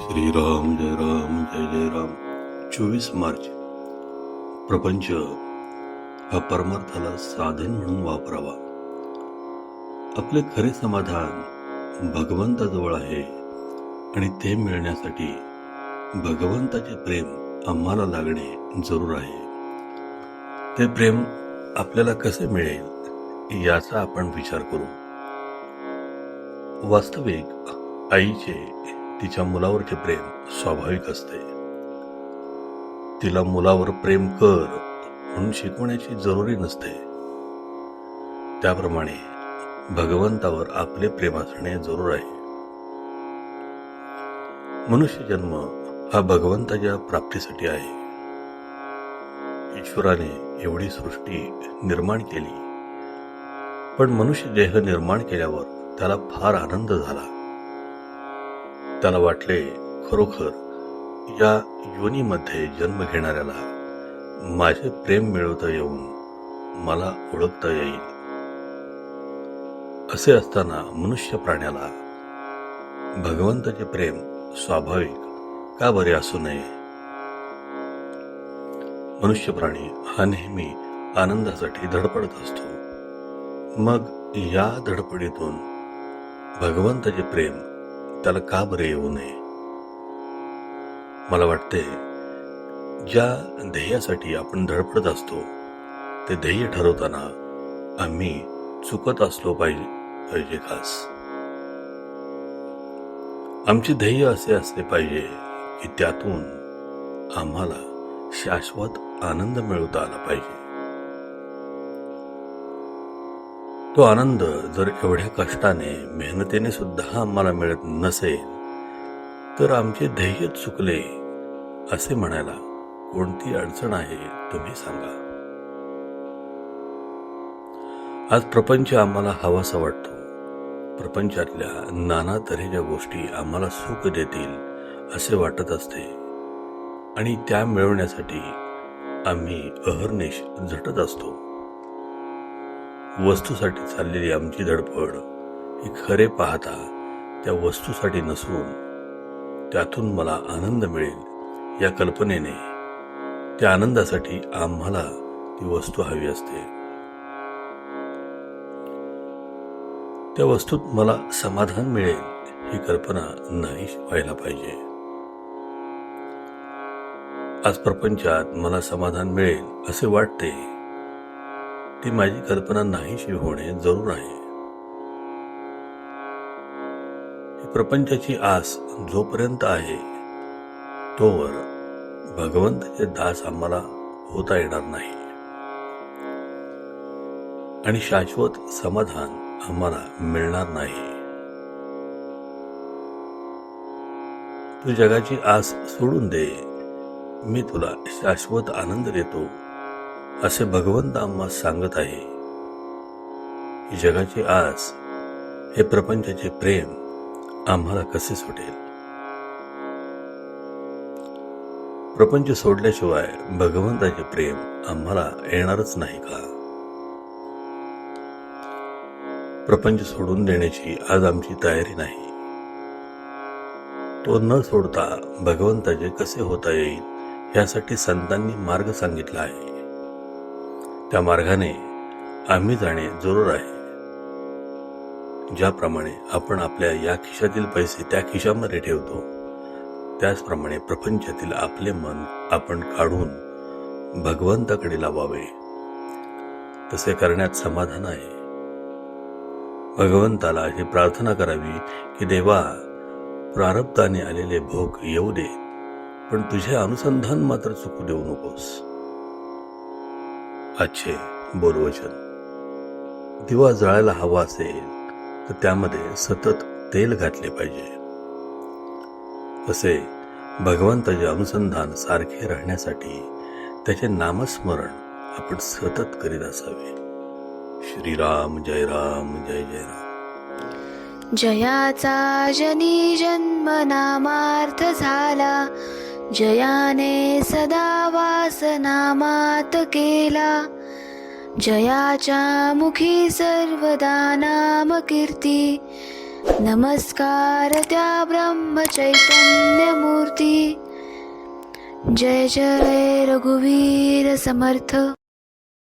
श्रीराम जय राम जय जय राम चोवीस मार्च. प्रपंच हा परमार्थाला साधन म्हणून वापरावा. आपले खरे समाधान भगवंताजवळ आहे आणि ते मिळण्यासाठी भगवंताचे प्रेम आम्हाला लागणे जरूर आहे. ते प्रेम आपल्याला कसे मिळेल याचा आपण विचार करू. वास्तविक आईचे तिच्या मुलावरचे प्रेम स्वाभाविक असते. तिला मुलावर प्रेम कर म्हणून शिकवण्याची जरुरी नसते. त्याप्रमाणे भगवंतावर आपले प्रेम असणे जरूर आहे. मनुष्य जन्म हा भगवंताच्या प्राप्तीसाठी आहे. ईश्वराने एवढी सृष्टी निर्माण केली. पण मनुष्य देह निर्माण केल्यावर त्याला फार आनंद झाला. त्याला वाटले खरोखर या योनीमध्ये जन्म घेणाऱ्याला माझे प्रेम मिळवता येऊन मला ओळखता येईल. असे असताना मनुष्य प्राण्याला भगवंताचे प्रेम स्वाभाविक का बरे असू नये? मनुष्य प्राणी हा नेहमी आनंदासाठी धडपडत असतो. मग या धडपडीतून भगवंताचे प्रेम त्याला का बरे येऊ नये. मला वाटते ज्या ध्येयासाठी आपण धडपडत असतो ते ध्येय ठरवताना आम्ही चुकत असलो पाहिजे पाहिजे खास. आमचे ध्येय असे असले पाहिजे की त्यातून आम्हाला शाश्वत आनंद मिळवता आला पाहिजे. तो आनंद जर एवढ्या कष्टाने मेहनतीने सुद्धा आम्हाला मिळत नसेल तर आमचे ध्येय चुकले असे म्हणायला कोणती अडचण आहे तुम्ही सांगा. आज प्रपंच आम्हाला हवासा वाटतो. प्रपंचातल्या नाना तऱ्हेच्या गोष्टी आम्हाला सुख देतील असे वाटत असते. आणि त्या मिळवण्यासाठी आम्ही अहर्निश झटत असतो. वस्तूसाठी चाललेली आमची धडपड ही खरे पाहता त्या वस्तूसाठी नसून त्यातून मला आनंद मिळेल या कल्पनेने. त्या आनंदासाठी आम्हाला ती वस्तू हवी असते. त्या वस्तूत मला समाधान मिळेल ही कल्पना नाही व्हायला पाहिजे. आज प्रपंचात मला समाधान मिळेल असे वाटते. ती माझी कल्पना नाहीशी होणे जरूर आहे. प्रपंचाची आस जोपर्यंत आहे तोवर भगवंताचे दास आम्हाला होता येणार नाही. आणि शाश्वत समाधान आम्हाला मिळणार नाही. तू जगाची आस सोडून दे. मी तुला शाश्वत आनंद देतो. असे भगवंत आम्हा सांगत आहे जगाची आस हे प्रपंचाचे प्रेम आम्हाला कसे सुटेल? प्रपंच सोडल्याशिवाय भगवंताचे प्रेम आम्हाला येणारच नाही का? प्रपंच सोडून देण्याची आज आमची तयारी नाही. तो न सोडता भगवंताचे कसे होता येईल यासाठी संतांनी मार्ग सांगितला आहे. त्या मार्गाने आम्ही जाणे जरूर आहे. ज्याप्रमाणे आपण आपल्या या खिशातील पैसे त्या खिशामध्ये ठेवतो त्याचप्रमाणे प्रपंचातील आपले मन आपण काढून भगवंताकडे लावावे. तसे करण्यात समाधान आहे. भगवंताला ही प्रार्थना करावी की देवा प्रारब्धाने आलेले भोग येऊ दे पण तुझे अनुसंधान मात्र चुकू देऊ नकोस. आजचे बोरवचन दिवा जळायला हवा असेल तर त्यामध्ये सतत तेल घातले पाहिजे. तसे भगवंताचे अनुसंधान सारखे राहण्यासाठी त्याचे नामस्मरण आपण सतत करीत असावे. श्रीराम जय राम जय जय राम. जयाचा जनी जन्म नामार्थ झाला. जयाने सदा वास नामात केला. जयाच्या मुखी सर्वदा नाम कीर्ती. नमस्कार त्या ब्रह्मचैतन्यमूर्ती जय जय रघुवीर समर्थ.